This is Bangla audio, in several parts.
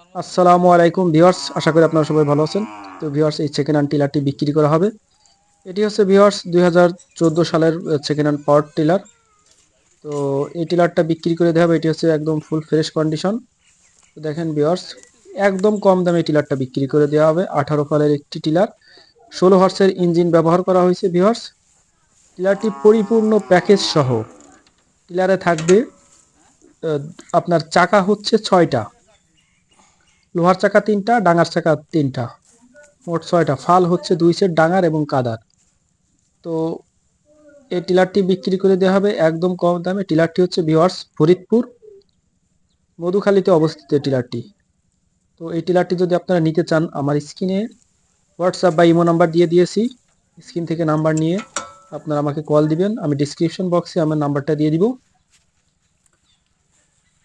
আসসালামু আলাইকুম ভিউয়ার্স, আশা করি আপনারা সবাই ভালো আছেন। তো ভিউয়ার্স, এই সেকেন্ড হ্যান্ড টিলারটি বিক্রি করা হবে। এটি হচ্ছে ভিউয়ার্স দু হাজার চোদ্দ সালের সেকেন্ড হ্যান্ড পাওয়ার টিলার তো এই টিলারটা বিক্রি করে দেওয়া হবে, এটি হচ্ছে একদম ফুল ফ্রেশ কন্ডিশন তো দেখেন ভিউয়ার্স, একদম কম দামে টিলারটা বিক্রি করে দেওয়া হবে। আঠারো ফালের একটি টিলার ষোলো হর্সের ইঞ্জিন ব্যবহার করা হয়েছে ভিউয়ার্স। টিলারটি পরিপূর্ণ প্যাকেজ সহ। টিলারে থাকবে আপনার চাকা হচ্ছে ছয়টা। লোহার চাকা তিনটা, ডাঙার চাকা তিনটা। মোট ছয়টা। ফাল হচ্ছে দুই সেট ডাঙার এবং কাদার। তো এই টিলারটি বিক্রি করে দেওয়া হবে একদম কম দামে। টিলারটি হচ্ছে ভিওয়ার্স ফরিদপুর, মধুখালীতে অবস্থিত টিলারটি। তো এই টিলারটি যদি আপনারা নিতে চান, আমার স্ক্রিনে হোয়াটসঅ্যাপ বা ইমো নাম্বার দিয়ে দিয়েছি। স্ক্রিন থেকে নাম্বার নিয়ে আপনারা আমাকে কল দিবেন। আমি ডিসক্রিপশন বক্সে আমার নাম্বারটা দিয়ে দিব।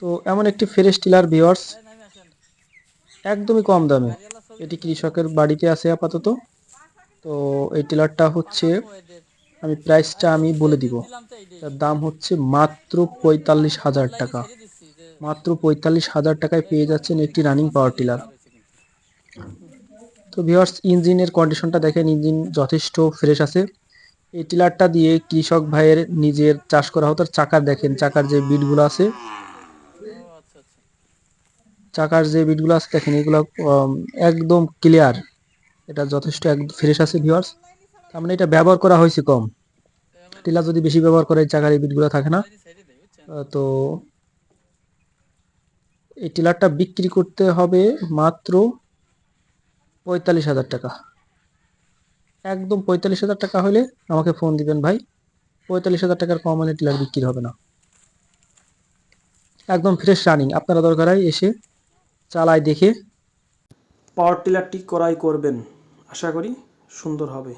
তো এমন একটি ফ্রেশ টিলার ভিওয়ার্স একদমই কম দামে। এটি কৃষকের বাড়িতে আছে আপাতত। তো এই টেলারটা হচ্ছে, আমি প্রাইসটা আমি বলে দিব। তার দাম হচ্ছে মাত্র পঁয়তাল্লিশ হাজার টাকা। মাত্র পঁয়তাল্লিশ হাজার টাকায় পেয়ে যাচ্ছেন একটি রানিং পাওয়ার টিলার তো ভিওয়ার্স ইঞ্জিনের কন্ডিশনটা দেখেন, ইঞ্জিন যথেষ্ট ফ্রেশ আছে। এই টিলারটা দিয়ে কৃষক ভাইয়ের নিজের চাষ করা হতো চাকার দেখেন, চাকার যে বিটগুলো আছে চাকার যে বিটগুলো আছে, দেখেন এগুলো একদম ক্লিয়ার এটা যথেষ্ট এক ফ্রেশ আছে ভিউয়ার্স তার মানে এটা ব্যবহার করা হয়েছে কম। টিলা যদি বেশি ব্যবহার করে চাকার এই বিটগুলো থাকে না তো এই টিলারটা বিক্রি করতে হবে মাত্র পঁয়তাল্লিশ হাজার টাকা। একদম পঁয়তাল্লিশ হাজার টাকা হলে আমাকে ফোন দিবেন ভাই। পঁয়তাল্লিশ হাজার টাকার কম হলে টিলার বিক্রি হবে না। একদম ফ্রেশ রানিং আপনারা দরকার হয় এসে চালায় দেখে। পাওয়ার টিলারটি ক্রয় করবেন। আশা করি সুন্দর হবে।